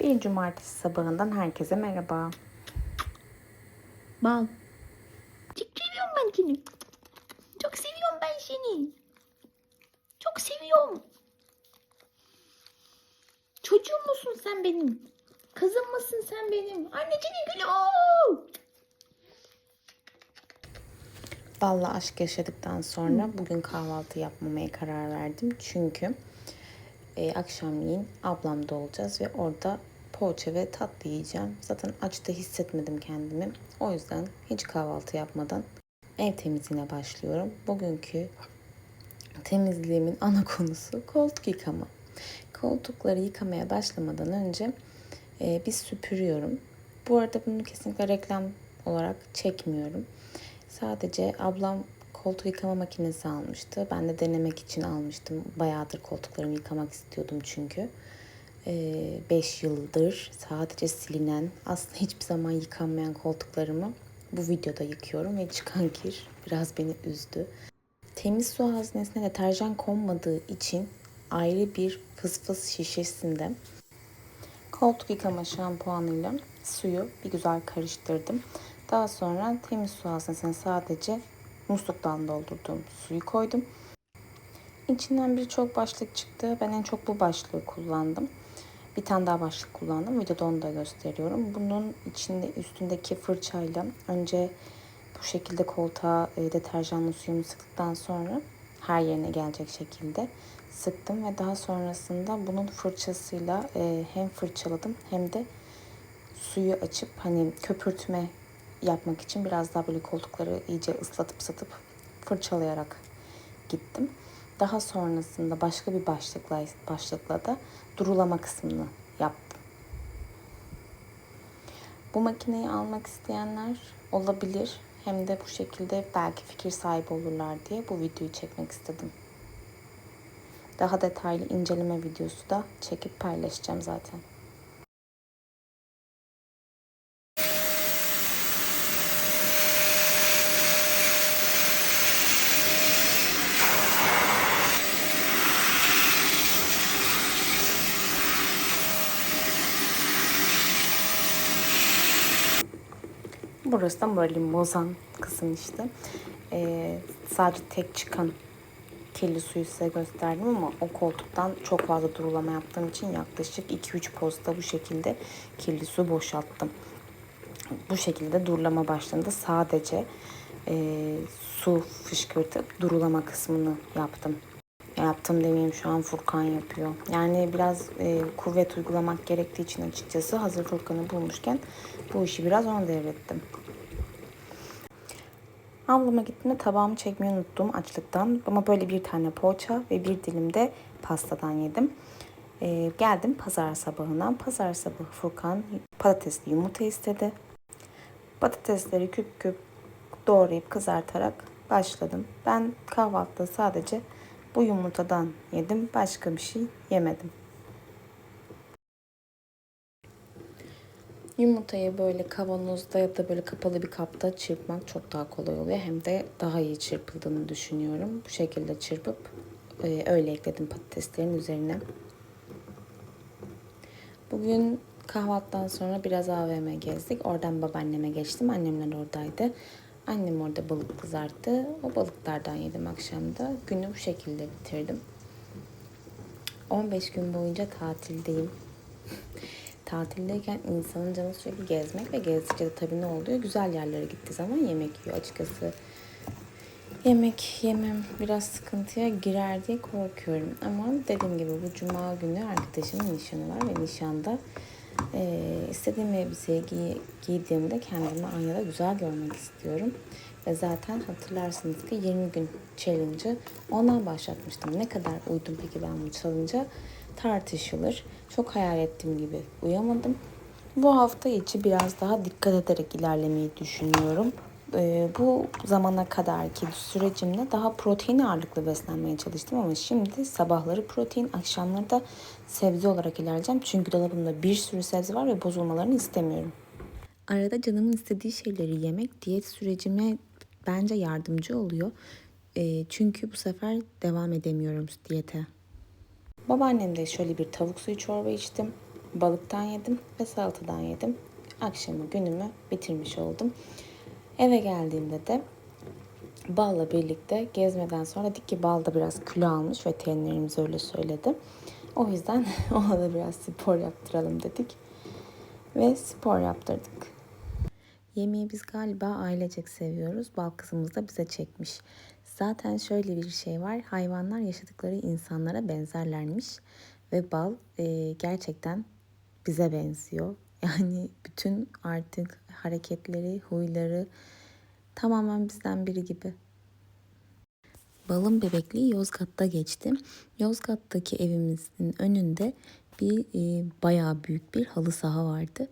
Bir cumartesi sabahından herkese merhaba. Bal. Çok seviyorum ben seni. Çok seviyorum ben seni. Çok seviyorum. Çocuğum musun sen benim? Kızım mısın sen benim? Anneciğim gülüm. Valla aşk yaşadıktan sonra bugün kahvaltı yapmamaya karar verdim. Çünkü e, akşamleyin ablamda olacağız ve orada poğaça ve tatlı yiyeceğim. Zaten aç da hissetmedim kendimi. O yüzden hiç kahvaltı yapmadan ev temizliğine başlıyorum. Bugünkü temizliğimin ana konusu koltuk yıkama. Koltukları yıkamaya başlamadan önce e, bir süpürüyorum. Bu arada bunu kesinlikle reklam olarak çekmiyorum. Sadece ablam koltuk yıkama makinesi almıştı. Ben de denemek için almıştım. Bayağıdır koltuklarımı yıkamak istiyordum çünkü. 5 yıldır sadece silinen, aslında hiçbir zaman yıkanmayan koltuklarımı bu videoda yıkıyorum ve çıkan kir biraz beni üzdü. Temiz su haznesine deterjan konmadığı için ayrı bir fısfıs şişesinde koltuk yıkama şampuanıyla suyu bir güzel karıştırdım. Daha sonra temiz su haznesine sadece musluktan doldurduğum suyu koydum. İçinden birçok başlık çıktı. Ben en çok bu başlığı kullandım. Bir tane daha başlık kullandım. Videoda onu da gösteriyorum. Bunun içinde üstündeki fırçayla önce bu şekilde koltuğa e, deterjanlı suyumu sıktıktan sonra her yerine gelecek şekilde sıktım ve daha sonrasında bunun fırçasıyla e, hem fırçaladım hem de suyu açıp hani köpürtme yapmak için biraz daha böyle koltukları iyice ıslatıp satıp fırçalayarak gittim. Daha sonrasında başka bir başlıkla, başlıkla da durulama kısmını yaptım. Bu makineyi almak isteyenler olabilir. Hem de bu şekilde belki fikir sahibi olurlar diye bu videoyu çekmek istedim. Daha detaylı inceleme videosu da çekip paylaşacağım zaten. Burası da moralim bozan kısım işte. Ee, sadece tek çıkan kirli suyu size gösterdim ama o koltuktan çok fazla durulama yaptığım için yaklaşık 2-3 posta bu şekilde kirli su boşalttım. Bu şekilde durulama başlarında sadece e, su fışkırtıp durulama kısmını yaptım. Yaptım demeyeyim şu an Furkan yapıyor. Yani biraz e, kuvvet uygulamak gerektiği için açıkçası hazır Furkan'ı bulmuşken bu işi biraz ona devrettim. Ablama gittiğimde tabağımı çekmeyi unuttum açlıktan. Ama böyle bir tane poğaça ve bir dilim de pastadan yedim. Ee, geldim pazar sabahına. Pazar sabahı Furkan patatesli yumurta istedi. Patatesleri küp küp doğrayıp kızartarak başladım. Ben kahvaltıda sadece bu yumurtadan yedim. Başka bir şey yemedim. Yumurtayı böyle kavanozda ya da böyle kapalı bir kapta çırpmak çok daha kolay oluyor. Hem de daha iyi çırpıldığını düşünüyorum. Bu şekilde çırpıp e, öyle ekledim patateslerin üzerine. Bugün kahvaltıdan sonra biraz AVM gezdik. Oradan babaanneme geçtim. Annemler oradaydı. Annem orada balık kızarttı. O balıklardan yedim akşamda. Günü bu şekilde bitirdim. 15 gün boyunca tatildeyim. Tatildeyken insanın canı sürekli gezmek ve gezdikçe de tabii ne oluyor? Güzel yerlere gittiği zaman yemek yiyor açıkçası. Yemek yemem biraz sıkıntıya girer diye korkuyorum. Ama dediğim gibi bu cuma günü arkadaşımın nişanı var ve nişanda e, istediğim elbiseyi giy giydiğimde kendimi aynada güzel görmek istiyorum. Ve zaten hatırlarsınız ki 20 gün challenge'ı ondan başlatmıştım. Ne kadar uydum peki ben bu challenge'a tartışılır. Çok hayal ettiğim gibi uyamadım. Bu hafta içi biraz daha dikkat ederek ilerlemeyi düşünüyorum. Ee, bu zamana kadarki sürecimde daha protein ağırlıklı beslenmeye çalıştım ama şimdi sabahları protein, akşamları da sebze olarak ilerleyeceğim. Çünkü dolabımda bir sürü sebze var ve bozulmalarını istemiyorum. Arada canımın istediği şeyleri yemek diyet sürecime bence yardımcı oluyor. Ee, çünkü bu sefer devam edemiyorum diyete. Babaannemde şöyle bir tavuk suyu çorba içtim. balıktan yedim ve salatadan yedim. Akşamı günümü bitirmiş oldum. Eve geldiğimde de balla birlikte gezmeden sonra dedik ki bal da biraz kilo almış veterinerimiz öyle söyledi. O yüzden ona da biraz spor yaptıralım dedik. Ve spor yaptırdık. Yemeği biz galiba ailecek seviyoruz. Bal kızımız da bize çekmiş. Zaten şöyle bir şey var. Hayvanlar yaşadıkları insanlara benzerlermiş. Ve bal e, gerçekten bize benziyor. Yani bütün artık hareketleri, huyları tamamen bizden biri gibi. Balın bebekliği Yozgat'ta geçti. Yozgat'taki evimizin önünde bir e, bayağı büyük bir halı saha vardı.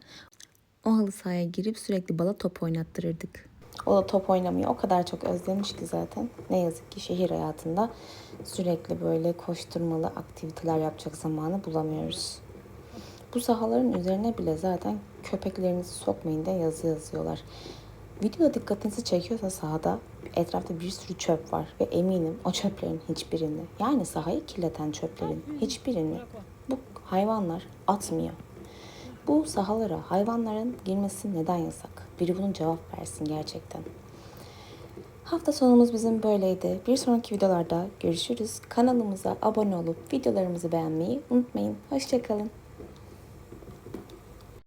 O halı sahaya girip sürekli bala top oynattırırdık. O da top oynamayı o kadar çok özlemiş ki zaten. Ne yazık ki şehir hayatında sürekli böyle koşturmalı aktiviteler yapacak zamanı bulamıyoruz. Bu sahaların üzerine bile zaten köpeklerinizi sokmayın diye yazı yazıyorlar. Videoda dikkatinizi çekiyorsa sahada etrafta bir sürü çöp var ve eminim o çöplerin hiçbirini yani sahayı kirleten çöplerin hiçbirini bu hayvanlar atmıyor. Bu sahalara hayvanların girmesi neden yasak? Biri bunun cevap versin gerçekten. Hafta sonumuz bizim böyleydi. Bir sonraki videolarda görüşürüz. Kanalımıza abone olup videolarımızı beğenmeyi unutmayın. Hoşçakalın.